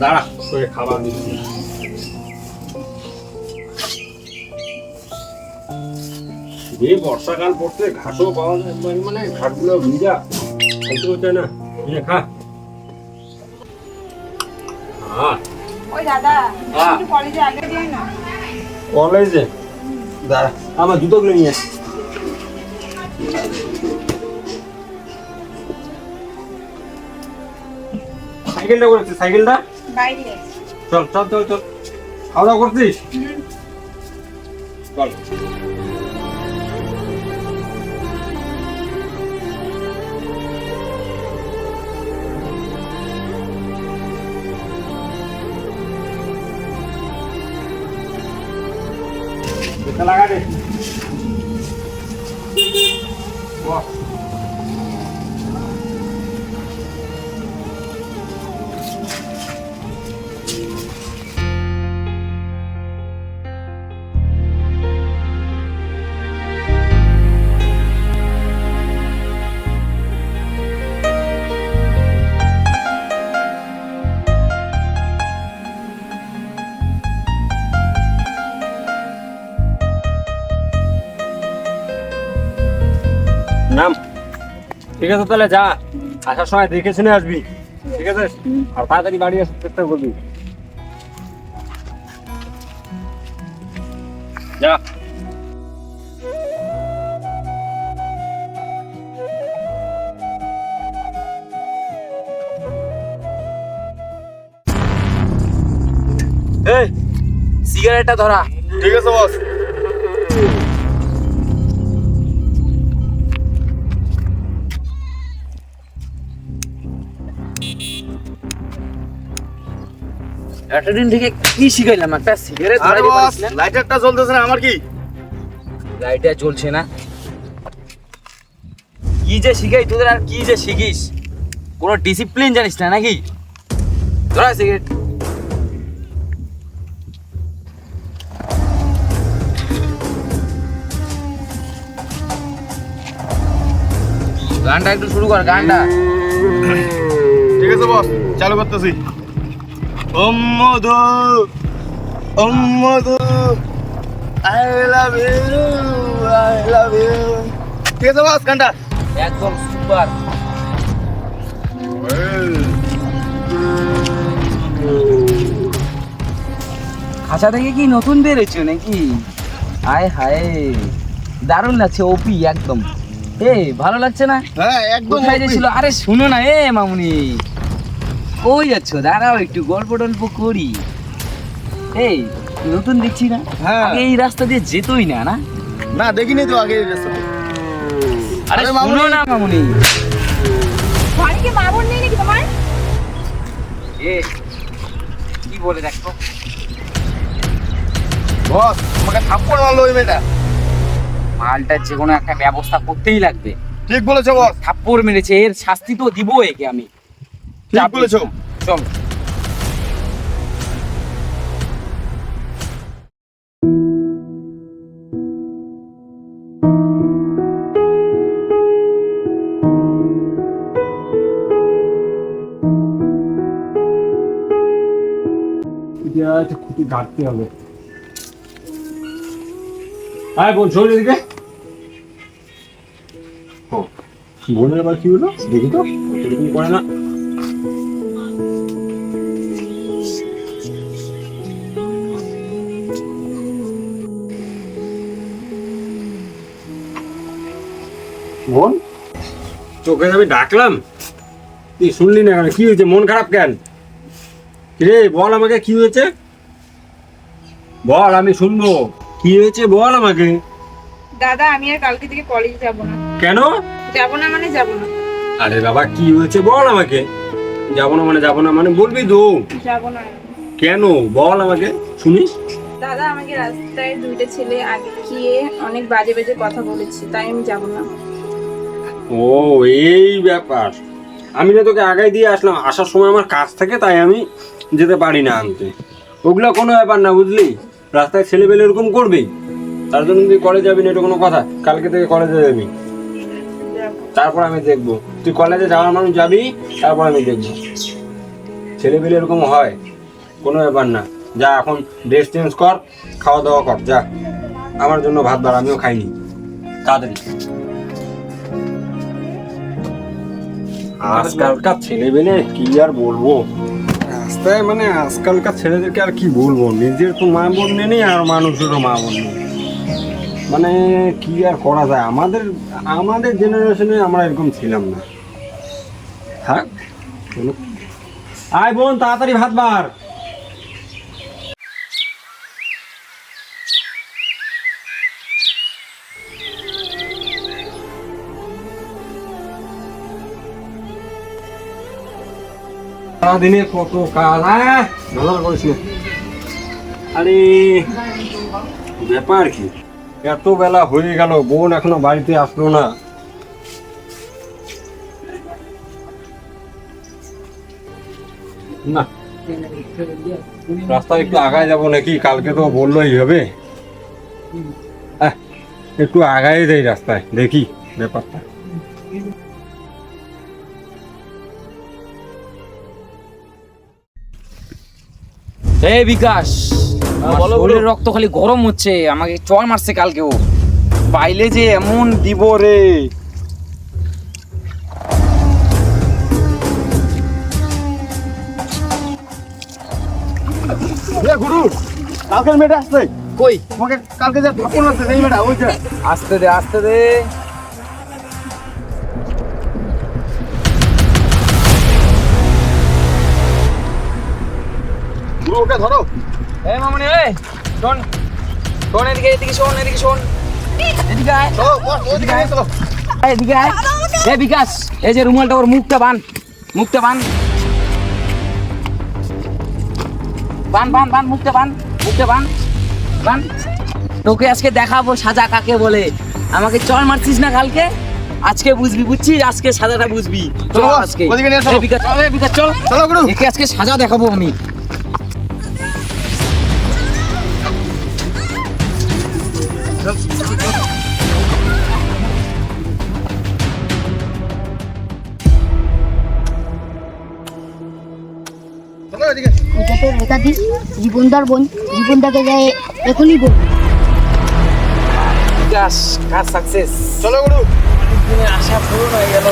দাঁড়া। তোকে খাবার দিচ্ছি। যে বর্ষাকাল পড়তে ঘাসও পাওয়া যায় মানে- মানে ঘাসগুলো ভিজা খাইতে হচ্ছে না। নিয়ে খা। ওই দাদা। একটু কলেজে আগে যাই না। কলেজে? দাঁড়া আমার জুতোগুলো নিয়ে। সাইকেলটা করেছে সাইকেলটা? বাইরে আছে চল চল চল চল খাওয়া দাওয়া করছিস হুম। চল এটা লাগা দে ঠিক আছে তাহলে যা। আসার সময় দেখে শুনে আসবি। ঠিক আছে? আর তাড়াতাড়ি বাড়ি আসার চেষ্টা করবি। যা। এই সিগারেটটা ধরা। ঠিক আছে বস এতদিন থেকে কি শিখাইলাম একটা সিগারেট আরে বস লাইটারটা জ্বলতেছে না আমার কি? লাইটটা জ্বলছে না। কি যে শিখাই তোদের আর কি যে শিখিস? কোনো ডিসিপ্লিন জানিস না নাকি? ধরা সিগারেট। গানটা একটু শুরু কর গানটা। ঠিক আছে বস চালু করতেছি। Madhu Madhu I love you I love you ঠিক আছে বস গানটা। একদম সুপার খাঁচা থেকে কি নতুন বেরোচ্ছে নাকি? হায় হায় দারুণ লাগছে ওপি একদম। এ ভালো লাগছে না? হ্যাঁ একদম গেছিল? আরে শুনো না এ মামুনি। কই যাচ্ছ? দাঁড়াও একটু গল্প টল্প করি। এই নতুন দেখছি না? হ্যাঁ। আগে এই রাস্তা দিয়ে যেতই না না? না দেখিনি তো আগে এই রাস্তাতে। আরে শুনো মামুনি। না মামুনি। ঘরে কি মা বোন নেই নাকি তোমার? এ কি বলে দেখো? বস আমাকে থাপ্পড় মারলো ওই মেয়েটা। মালটার যে কোনো একটা ব্যবস্থা করতেই লাগবে। ঠিক বলেছ বস। থাপ্পড় মেরেছে এর শাস্তি তো দিব একে আমি। ঠিক বলেছ। চল। এটা খুঁটি গাড়তে হবে। আয় বোন শোন এদিকে। ও, বোনের আবার কি হলো? দেখি তো। করে না। বোন? তোকে আমি ডাকলাম? তুই শুনলি না কেন? কি হয়েছে? মন খারাপ কেন? রে বল আমাকে কি হয়েছে? বল আমি শুনব। কি হয়েছে? বল আমাকে। দাদা আমি আর কালকে থেকে কলেজ যাব না। কেন? যাব না মানে যাব না। আরে বাবা কি হয়েছে? বল আমাকে। যাব না মানে যাব না মানে বলবি তো। যাব না। কেন? বল আমাকে শুনিস? দাদা আমাকে রাস্তায় দুইটা ছেলে আগে অনেক বাজে বাজে কথা বলেছে তাই আমি যাব না। ও এই ব্যাপার। আমি না তোকে আগাই দিয়ে আসলাম আসার সময় আমার কাজ থাকে তাই আমি যেতে পারি না আনতে। ওগুলো কোনো ব্যাপার না বুঝলি? রাস্তায় ছেলেবেলে এরকম করবেই। তার জন্য তুই কলেজ যাবি না এটা কোনো কথা। কালকে থেকে কলেজে যাব। তারপর আমি দেখব। তুই কলেজে যাওয়ার মানুষ যাবি তারপর আমি দেখব। ছেলেবেলে এরকম হয় কোনো ব্যাপার না। যা এখন ড্রেস চেঞ্জ কর খাওয়া দাওয়া কর যা। আমার জন্য ভাত বার আমিও খাইনি। তাড়াতাড়ি। আজকালকার ছেলেবেলে কি আর বলব? রাস্তায় মানে আজকালকার ছেলেদেরকে আর কি বলব? নিজের তো মা বোন নেই আর মানুষেরও মা বোন নেই। মানে কি আর করা যায়? আমাদের আমাদের জেনারেশনে আমরা এরকম ছিলাম না। থাক। আয় বোন, তাড়াতাড়ি ভাত বার। কত কাজ। হ্যাঁ আরে, ব্যাপার কি? এত বেলা হয়ে গেল, বোন এখনও বাড়িতে আসলো না। না, রাস্তায় একটু আগায় যাব নাকি? কালকে তো বললোই হবে। একটু আগায় যাই রাস্তায়, দেখি ব্যাপারটা। এই বিকাশ। শরীরের রক্ত খালি গরম হচ্ছে আমাকে চর মারছে কালকেও পাইলে যে এমন দিব রে। গুরু কালকের মেয়েটা আসছে। কই? তোমাকে কালকে যে থাপ্পড় আসছে সেই মেয়েটা ওই যে। আসতে দে আসতে দে। গুরু ওকে ধরো। এই মামনি এই শোন। শোন এদিকে এদিকে শোন এদিকে শোন। এদিকে আয়। চলো বস ওইদিকে নিয়ে চলো এদিকে আয়। এই বিকাশ এই যে রুমালটা ওর মুখটা বান মুখটা বান। বান বান বান মুখটা বান মুখটা বান বান। তোকে আজকে দেখাবো সাজা কাকে বলে। আমাকে চল মারছিস না কালকে? আজকে বুঝবি বুঝছিস? আজকে সাজাটা বুঝবি। চল চলো, আজকে। ওদিকে নিয়ে চলো। এই বিকাশ চল বিকাশ চল। চলো আজকে সাজা দেখাবো আমি। এটাকে রেখা দিস জীবনদার বোন জীবনদাকে যায় এখনই বল বিকাশ কাজ সাকসেস চলো গুরু দিনের আশা পূরণ হয়ে গেল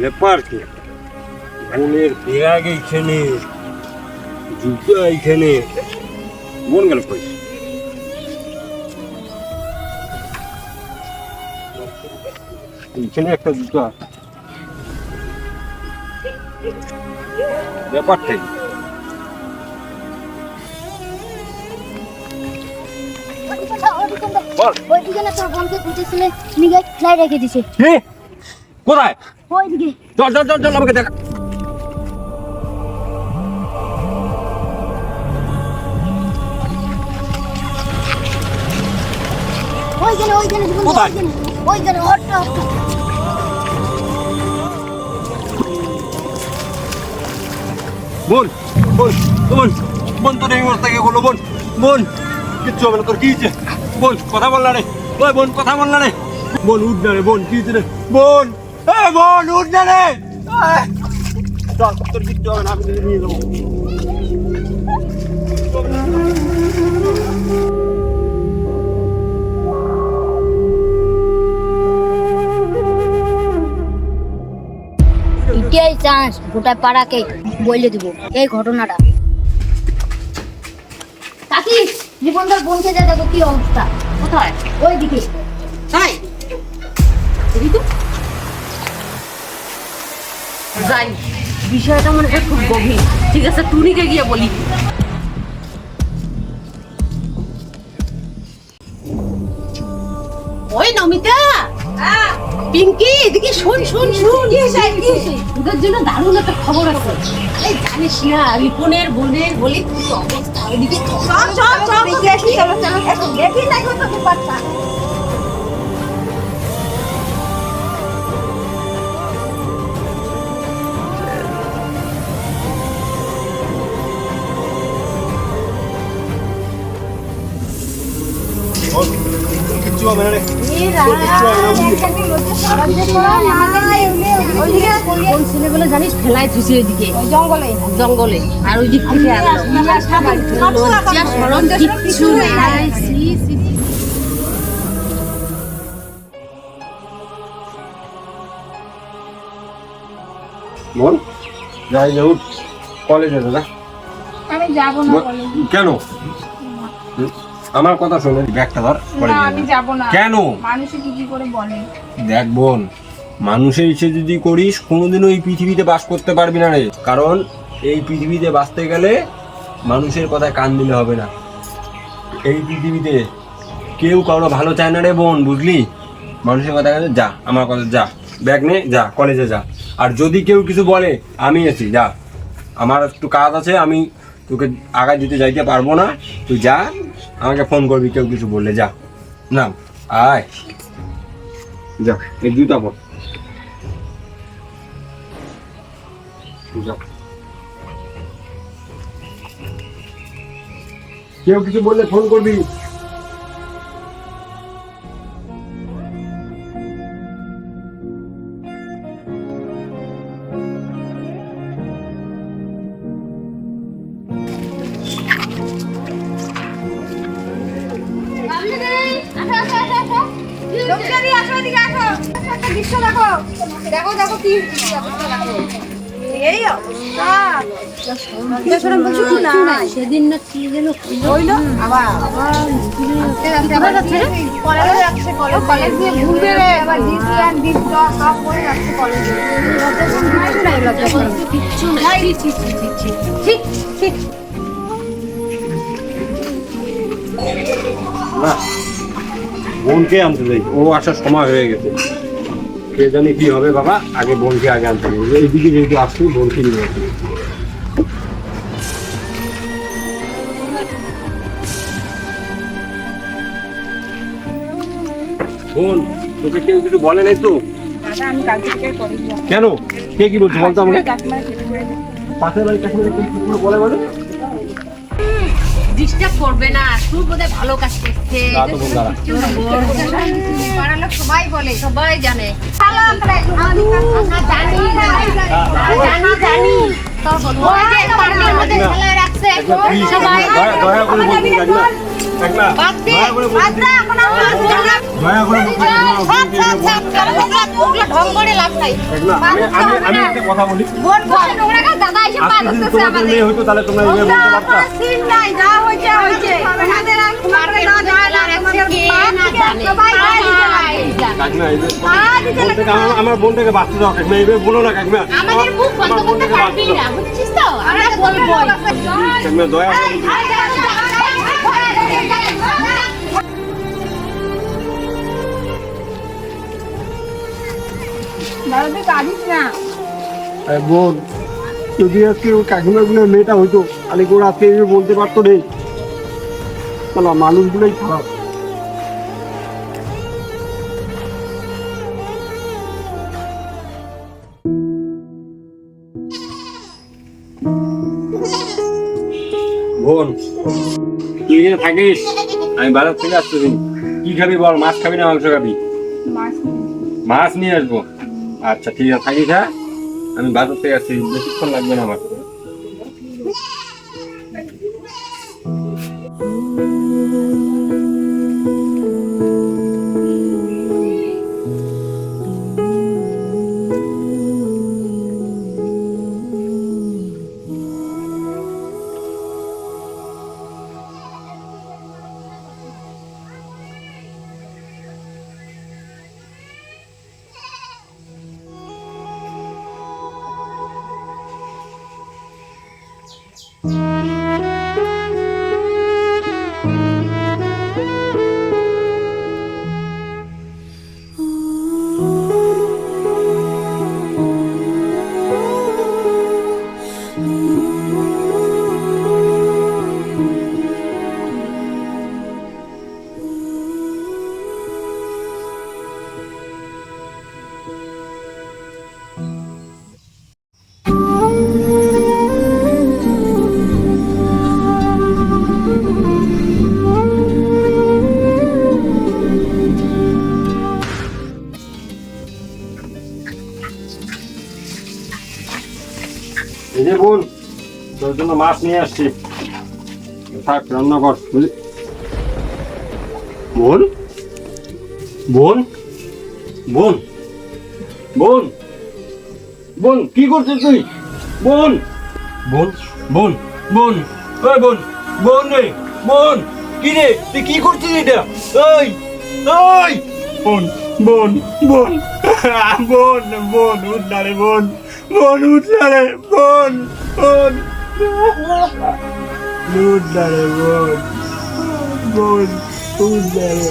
ব্যাপার কি বোনের ব্যাগ এইখানে জুতো এইখানে বোন গেল কই এইখানে একটা জুতো আছে। ব্যাপারটা কি? বল। ওইদিকে না তোর বোনকে খুঁজেছিলে নিয়ে লাই রেখে দিছে? কোথায় চল চল চল চল আমাকে দেখা কোথায়? বোন বোন বোন বোন তোর এই অবস্থা কে করল বোন? বোন কিচ্ছু হবে না তোর কি বোন কথা বল না রে। ওই বোন কথা বল না রে। বোন উঠ না রে বোন কি রে? বোন এ বোন উঠ না রে। চল তোর কিচ্ছু হবে না আমি নিয়ে যাব। এটাই চান্স গোটা পাড়াকে বলে দিব। এই ঘটনাটা। কাকি জীবনদার বোনকে যা দেখো কি অবস্থা। কোথায়? ওইদিকে। তাই? যাই বিষয়টা মনে হয় খুব গভীর। ঠিক আছে টুনিকে গিয়ে বলি। ওই নমিতা! পিঙ্কি এদিকে শোন শোন শোন। ওদের জন্য দারুণ একটা খবর আছে। এই জানিস না রিপনের বোনের বলি কি অবস্থা। ওইদিকে চল চল চল দেখি। চলো চলো দেখি না কত ব্যাপারটা কোন ছেলেগুলো জানিস ফেলায় থুসি ওইদিকে জঙ্গলে জঙ্গলে আর ওই দিক থেকে লজ্জা কিচ্ছু নাই সি, সি, সি। বল যাই যাও কলেজে দাদা আমি যাব না বলে কেন? আমার কথা শোনে। ব্যাগটা ধর না আমি যাব। না। কেন? মানুষে কি কি করে বলে? দেখ বোন মানুষের ইচ্ছে যদি করিস কোনোদিনও এই পৃথিবীতে বাস করতে পারবি না রে। কারণ এই পৃথিবীতে বাঁচতে গেলে মানুষের কথায় কান দিলে হবে না। এই পৃথিবীতে কেউ কারও ভালো চায় না রে বোন বুঝলি? মানুষের কথা গেলে যা আমার কথা যা। ব্যাগ নে যা কলেজে যা। আর যদি কেউ কিছু বলে আমি আছি যা। আমার একটু কাজ আছে আমি তোকে আগা দিতে যাইতে পারব না। তুই যা, আমাকে ফোন করবি, কেউ কিছু বললে, যা। না, আয়। যা, এই দুটা পর। কেউ কিছু বললে ফোন করবি? সেদিন না কি যেন হইল? আবার। কলেজ দিয়ে ঘুরবে রে। আবার ডিসি আর ডিস সব করে যাচ্ছে কলেজে। কিচ্ছু নাই ঠিক ঠিক ঠিক ঠিক ঠিক না। বোনকে আনতে যাই ও আসার সময় হয়ে গেছে। কে জানি কি হবে বাবা আগে বোনকে আগে আনতে হবে। এইদিকে যেহেতু আসছি বোনকে নিয়ে আসি বোন তোকে কেউ কিছু বলে নাই তো? কেন? কে কি বলছে বলতো আমাকে? পাশের বাড়ি কেউ বলে? মানে করবে না তুই বোধহয় ভালো কাজ করছে। পাড়ার লোক সবাই বলে সবাই জানে। জানি। জানি জানি। ওই যে পার্কের মধ্যে ফেলে রাখছে সবাই আমরা বোনটাকে বাঁচতে দাও কাকিমা এইভাবে বলো না কাকিমা। আমাদের মুখ বন্ধ আমার করতে বোনটাকে বাঁচতে দাও। দয়া বোন যদি আজকে ওই কাকিমারগুলো মেয়েটা হইতো তাহলে ওরা আজকে বলতে পারতো রে? মানুষগুলোই খারাপ। বোন তুই এখানে থাকিস? আমি বাজার থেকে আসতেছি কি খাবি বল? মাছ খাবি না মাংস খাবি? মাছ নিয়ে আসব। আচ্ছা ঠিক আছে থাকি হ্যাঁ? আমি বাজার আসছি বেশিক্ষণ লাগবে না আমার তোর জন্য মাছ নিয়ে আসছি। থাক, রান্না কর, বুঝলি? বোন? বোন? বোন? বোন? বোন, কি করছিস তুই? বোন? বোন? বোন? বোন? ওই বোন বোন রে, বোন, কি রে, তুই কি করছিস এটা? ওই ওই! বোন বোন বোন বোন বোন উঠলারে বোন। বোন উঠলারে বোন বোন উঠলারে বোন বোন উঠলারে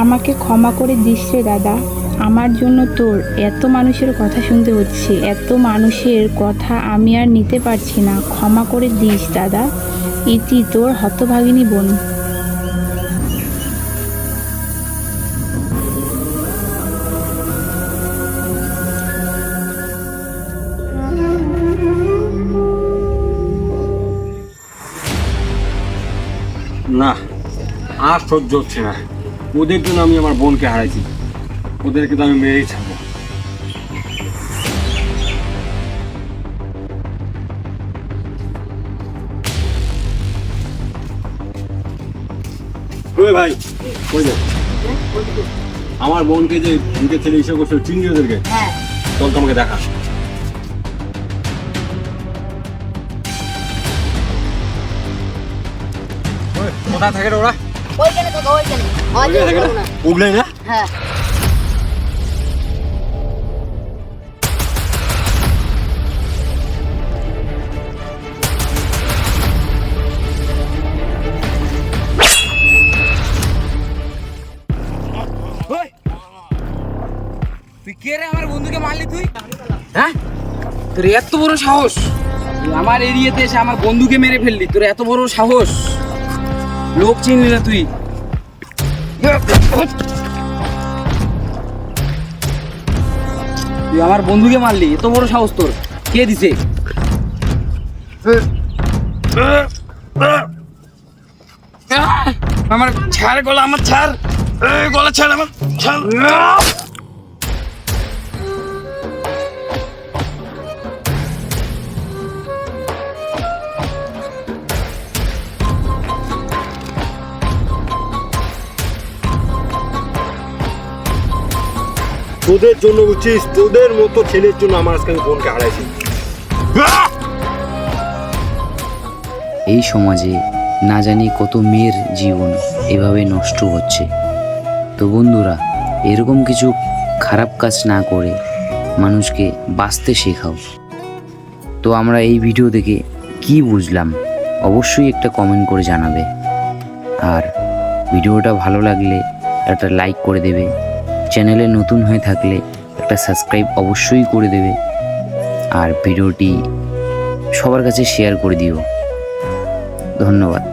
আমাকে ক্ষমা করে দিস রে দাদা। আমার জন্য তোর এত মানুষের কথা শুনতে হচ্ছে, এত মানুষের কথা আমি আর নিতে পারছি না। ক্ষমা করে দিস, দাদা। ইতি তোর হতভাগিনী বোন। না, আর সহ্য হচ্ছে না। ওদের জন্য আমি আমার বোনকে হারাইছি। ওদেরকে তো আমি মেরেই ছাড়বো। ভাই যে আমার বোনকে যে দুটো ছেলে হিসেবে করছে চিনি ওদেরকে? হ্যাঁ। চল তো আমাকে দেখা। কোথায় থাকে ওরা? ওইখানে তো ওইখানে। ওইখানে থাকে না? ওগুলাই না? হ্যাঁ। আমার বন্ধুকে মারলি তুই? হ্যাঁ? তোর এত বড় সাহস। তুই আমার এরিয়াতে এসে আমার বন্ধুকে মেরে ফেললি। তোর এত বড় সাহস। লোক চিনলি না তুই। তুই আমার বন্ধুকে মারলি। এত বড় সাহস তোর। কে দিছে? আমার ছাড় গলা আমার ছাড়। গলা ছাড় আমার ছাড়। তোদের জন্য বুঝছিস তোদের মতো ছেলের জন্য আমার আজকে আমি বোনকে হারাইছি। এই সমাজে না জানি কত মেয়ের জীবন এভাবে নষ্ট হচ্ছে। তো বন্ধুরা, এরকম কিছু খারাপ কাজ না করে মানুষকে বাঁচতে শেখাও। তো আমরা এই ভিডিও দেখে কি বুঝলাম, অবশ্যই একটা কমেন্ট করে জানাবে। আর ভিডিওটা ভালো লাগলে একটা লাইক করে দেবে। চ্যানেলে নতুন হয়ে থাকলে একটা সাবস্ক্রাইব অবশ্যই করে দেবে। আর ভিডিওটি সবার কাছে শেয়ার করে দিও। ধন্যবাদ।